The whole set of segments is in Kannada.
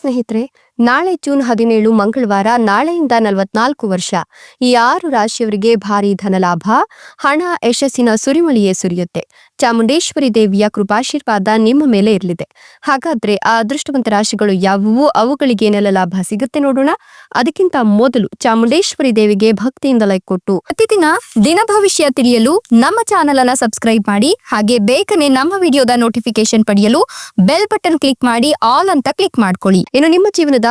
ಸ್ನೇಹಿತರೆ ನಾಳೆ ಜೂನ್ ಹದಿನೇಳು ಮಂಗಳವಾರ, ನಾಳೆಯಿಂದ ನಲವತ್ನಾಲ್ಕು ವರ್ಷ. ಈ ಆರು ರಾಶಿಯವರಿಗೆ ಭಾರಿ ಧನಲಾಭ. ಹಣ ಯಶಸ್ಸಿನ ಸುರಿಮಳಿಯೇ ಸುರಿಯುತ್ತೆ. ಚಾಮುಂಡೇಶ್ವರಿ ದೇವಿಯ ಕೃಪಾಶೀರ್ವಾದ ನಿಮ್ಮ ಮೇಲೆ ಇರಲಿದೆ. ಹಾಗಾದ್ರೆ ಆ ಅದೃಷ್ಟವಂತ ರಾಶಿಗಳು ಯಾವುವು? ಅವುಗಳಿಗೆ ಏನೆಲ್ಲ ಲಾಭ ಸಿಗುತ್ತೆ ನೋಡೋಣ. ಅದಕ್ಕಿಂತ ಮೊದಲು ಚಾಮುಂಡೇಶ್ವರಿ ದೇವಿಗೆ ಭಕ್ತಿಯಿಂದ ಲೈಕ್ ಕೊಟ್ಟು ಪ್ರತಿದಿನ ದಿನ ಭವಿಷ್ಯ ತಿಳಿಯಲು ನಮ್ಮ ಚಾನೆಲ್ ಅನ್ನ ಸಬ್ಸ್ಕ್ರೈಬ್ ಮಾಡಿ, ಹಾಗೆ ಬೇಗನೆ ನಮ್ಮ ವಿಡಿಯೋದ ನೋಟಿಫಿಕೇಶನ್ ಪಡೆಯಲು ಬೆಲ್ ಬಟನ್ ಕ್ಲಿಕ್ ಮಾಡಿ, ಆಲ್ ಅಂತ ಕ್ಲಿಕ್ ಮಾಡ್ಕೊಳ್ಳಿ. ಇನ್ನು ನಿಮ್ಮ ಜೀವನದ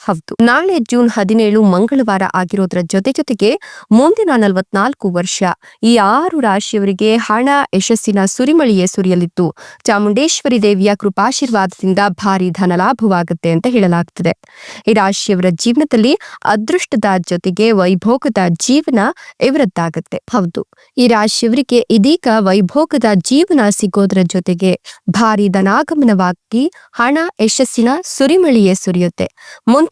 ಹೌದು. ನಾಳೆ ಜೂನ್ ಹದಿನೇಳು ಮಂಗಳವಾರ ಆಗಿರೋದ್ರ ಜೊತೆ ಜೊತೆಗೆ ಮುಂದಿನ ನಲವತ್ನಾಲ್ಕು ವರ್ಷ ಈ ಆರು ರಾಶಿಯವರಿಗೆ ಹಣ, ಯಶಸ್ಸಿನ ಸುರಿಮಳಿಯೇ ಸುರಿಯಲಿದ್ದು, ಚಾಮುಂಡೇಶ್ವರಿ ದೇವಿಯ ಕೃಪಾಶೀರ್ವಾದದಿಂದ ಭಾರಿ ಧನಲಾಭವಾಗುತ್ತೆ ಅಂತ ಹೇಳಲಾಗ್ತದೆ. ಈ ರಾಶಿಯವರ ಜೀವನದಲ್ಲಿ ಅದೃಷ್ಟದ ಜೊತೆಗೆ ವೈಭೋಗದ ಜೀವನ ಇವರದ್ದಾಗುತ್ತೆ. ಹೌದು. ಈ ರಾಶಿಯವರಿಗೆ ಇದೀಗ ವೈಭೋಗದ ಜೀವನ ಸಿಗೋದ್ರ ಜೊತೆಗೆ ಭಾರಿ ಧನಾಗಮನವಾಗಿ ಹಣ, ಯಶಸ್ಸಿನ ಸುರಿಮಳಿಯೇ ಸುರಿಯುತ್ತೆ.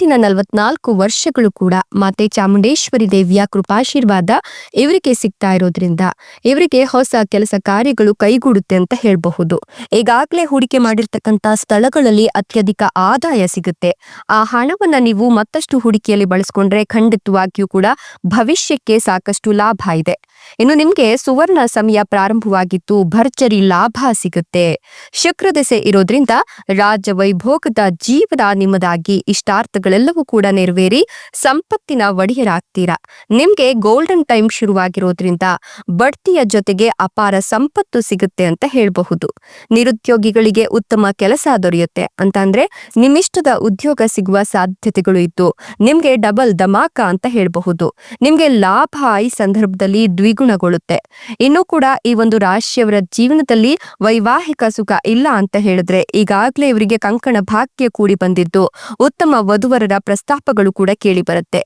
ಮುಂದಿನ ನಲವತ್ನಾಲ್ಕು ವರ್ಷಗಳು ಕೂಡ ಮಾತೆ ಚಾಮುಂಡೇಶ್ವರಿ ದೇವಿಯ ಕೃಪಾಶೀರ್ವಾದ ಇವರಿಗೆ ಸಿಗ್ತಾ ಇರೋದ್ರಿಂದ ಇವರಿಗೆ ಹೊಸ ಕೆಲಸ ಕಾರ್ಯಗಳು ಕೈಗೂಡುತ್ತೆ ಅಂತ ಹೇಳಬಹುದು. ಈಗಾಗಲೇ ಹೂಡಿಕೆ ಮಾಡಿರ್ತಕ್ಕಂಥ ಸ್ಥಳಗಳಲ್ಲಿ ಅತ್ಯಧಿಕ ಆದಾಯ ಸಿಗುತ್ತೆ. ಆ ಹಣವನ್ನ ನೀವು ಮತ್ತಷ್ಟು ಹೂಡಿಕೆಯಲ್ಲಿ ಬಳಸ್ಕೊಂಡ್ರೆ ಖಂಡಿತವಾಗಿಯೂ ಕೂಡ ಭವಿಷ್ಯಕ್ಕೆ ಸಾಕಷ್ಟು ಲಾಭ ಇದೆ. ಇನ್ನು ನಿಮ್ಗೆ ಸುವರ್ಣ ಸಮಯ ಪ್ರಾರಂಭವಾಗಿತ್ತು ಭರ್ಜರಿ ಲಾಭ ಸಿಗುತ್ತೆ. ಶುಕ್ರ ದೆಸೆ ಇರೋದ್ರಿಂದ ರಾಜ ವೈಭೋಗದ ಜೀವನ ನಿಮ್ಮದಾಗಿ ಇಷ್ಟಾರ್ಥಗಳೆಲ್ಲವೂ ಕೂಡ ನೆರವೇರಿ ಸಂಪತ್ತಿನ ಒಡೆಯರಾಗ್ತೀರಾ. ನಿಮ್ಗೆ ಗೋಲ್ಡನ್ ಟೈಮ್ ಶುರುವಾಗಿರೋದ್ರಿಂದ ಬಡ್ತಿಯ ಜೊತೆಗೆ ಅಪಾರ ಸಂಪತ್ತು ಸಿಗುತ್ತೆ ಅಂತ ಹೇಳಬಹುದು. ನಿರುದ್ಯೋಗಿಗಳಿಗೆ ಉತ್ತಮ ಕೆಲಸ ದೊರೆಯುತ್ತೆ. ಅಂತಂದ್ರೆ ನಿಮ್ಮಿಷ್ಟದ ಉದ್ಯೋಗ ಸಿಗುವ ಸಾಧ್ಯತೆಗಳು ಇತ್ತು ನಿಮ್ಗೆ ಡಬಲ್ ಧಮಾಕ ಅಂತ ಹೇಳಬಹುದು. ನಿಮ್ಗೆ ಲಾಭ ಈ ಸಂದರ್ಭದಲ್ಲಿ ದ್ವಿಗುಣಗೊಳ್ಳುತ್ತೆ. ಇನ್ನು ಕೂಡ ಈ ಒಂದು ರಾಶಿಯವರ ಜೀವನದಲ್ಲಿ ವೈವಾಹಿಕ ಸುಖ ಇಲ್ಲ ಅಂತ ಹೇಳಿದ್ರೆ ಈಗಾಗಲೇ ಇವರಿಗೆ ಕಂಕಣ ಭಾಗ್ಯ ಕೂಡಿ ಬಂದಿದ್ದು ಉತ್ತಮ ವಧುವರರ ಪ್ರಸ್ತಾಪಗಳು ಕೂಡ ಕೇಳಿ ಬರುತ್ತೆ.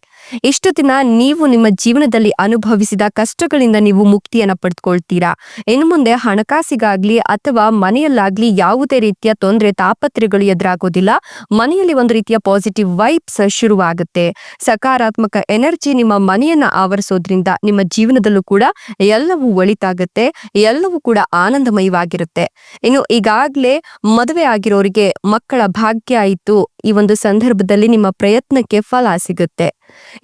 ಇಷ್ಟು ದಿನ ನೀವು ನಿಮ್ಮ ಜೀವನದಲ್ಲಿ ಅನುಭವಿಸಿದ ಕಷ್ಟಗಳಿಂದ ನೀವು ಮುಕ್ತಿಯನ್ನ ಪಡೆದುಕೊಳ್ತೀರಾ ಇನ್ನು ಮುಂದೆ ಹಣಕಾಸಿಗಾಗ್ಲಿ ಅಥವಾ ಮನೆಯಲ್ಲಾಗ್ಲಿ ಯಾವುದೇ ರೀತಿಯ ತೊಂದರೆ ತಾಪತ್ರೆಗಳು ಎದುರಾಗೋದಿಲ್ಲ. ಮನೆಯಲ್ಲಿ ಒಂದು ರೀತಿಯ ಪಾಸಿಟಿವ್ ವೈಬ್ಸ್ ಶುರುವಾಗುತ್ತೆ. ಸಕಾರಾತ್ಮಕ ಎನರ್ಜಿ ನಿಮ್ಮ ಮನೆಯನ್ನ ಆವರಿಸೋದ್ರಿಂದ ನಿಮ್ಮ ಜೀವನದಲ್ಲೂ ಕೂಡ ಎಲ್ಲವೂ ಒಳಿತಾಗುತ್ತೆ. ಎಲ್ಲವೂ ಕೂಡ ಆನಂದಮಯವಾಗಿರುತ್ತೆ. ಇನ್ನು ಈಗಾಗ್ಲೇ ಮದುವೆ ಆಗಿರೋರಿಗೆ ಮಕ್ಕಳ ಭಾಗ್ಯ ಆಯಿತು. ಈ ಒಂದು ಸಂದರ್ಭದಲ್ಲಿ ನಿಮ್ಮ ಪ್ರಯತ್ನಕ್ಕೆ ಫಲ ಸಿಗುತ್ತೆ.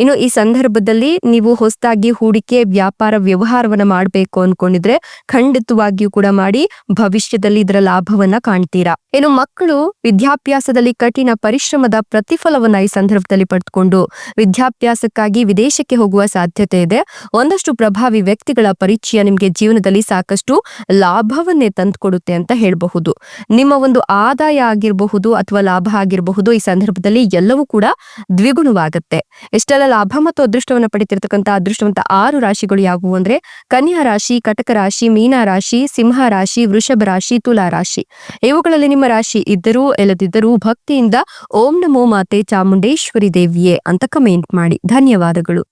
ಇನ್ನು ಈ ಸಂದರ್ಭದಲ್ಲಿ ನೀವು ಹೊಸದಾಗಿ ಹೂಡಿಕೆ, ವ್ಯಾಪಾರ, ವ್ಯವಹಾರವನ್ನ ಮಾಡಬೇಕು ಅನ್ಕೊಂಡಿದ್ರೆ ಖಂಡಿತವಾಗಿಯೂ ಕೂಡ ಮಾಡಿ ಭವಿಷ್ಯದಲ್ಲಿ ಇದರ ಲಾಭವನ್ನ ಕಾಣ್ತೀರಾ? ಇನ್ನು ಮಕ್ಕಳು ವಿದ್ಯಾಭ್ಯಾಸದಲ್ಲಿ ಕಠಿಣ ಪರಿಶ್ರಮದ ಪ್ರತಿಫಲವನ್ನ ಈ ಸಂದರ್ಭದಲ್ಲಿ ಪಡೆದುಕೊಂಡು ವಿದ್ಯಾಭ್ಯಾಸಕ್ಕಾಗಿ ವಿದೇಶಕ್ಕೆ ಹೋಗುವ ಸಾಧ್ಯತೆ ಇದೆ. ಒಂದಷ್ಟು ಪ್ರಭಾವಿ ವ್ಯಕ್ತಿಗಳ ಪರಿಚಯ ನಿಮಗೆ ಜೀವನದಲ್ಲಿ ಸಾಕಷ್ಟು ಲಾಭವನ್ನೇ ತಂದುಕೊಡುತ್ತೆ ಅಂತ ಹೇಳಬಹುದು. ನಿಮ್ಮ ಒಂದು ಆದಾಯ ಆಗಿರಬಹುದು ಅಥವಾ ಲಾಭ ಆಗಿರಬಹುದು ಈ ಸಂದರ್ಭದಲ್ಲಿ ಎಲ್ಲವೂ ಕೂಡ ದ್ವಿಗುಣವಾಗುತ್ತೆ. ಎಷ್ಟೆಲ್ಲ ಲಾಭ ಮತ್ತು ಅದೃಷ್ಟವನ್ನು ಪಡಿತಿರ್ತಕ್ಕಂಥ ಅದೃಷ್ಟವಂತ ಆರು ರಾಶಿಗಳು ಯಾವುವು ಅಂದ್ರೆ ಕನ್ಯಾ ರಾಶಿ, ಕಟಕ ರಾಶಿ, ಮೀನ ರಾಶಿ, ಸಿಂಹ ರಾಶಿ, ವೃಷಭ ರಾಶಿ, ತುಲಾ ರಾಶಿ. ಇವುಗಳಲ್ಲಿ ನಿಮ್ಮ ರಾಶಿ ಇದ್ದರೂ, ಇಲ್ಲದಿದ್ದರೂ ಭಕ್ತಿಯಿಂದ ಓಂ ನಮೋ ಮಾತೆ ಚಾಮುಂಡೇಶ್ವರಿ ದೇವಿಯೇ ಅಂತ ಕಮೆಂಟ್ ಮಾಡಿ. ಧನ್ಯವಾದಗಳು.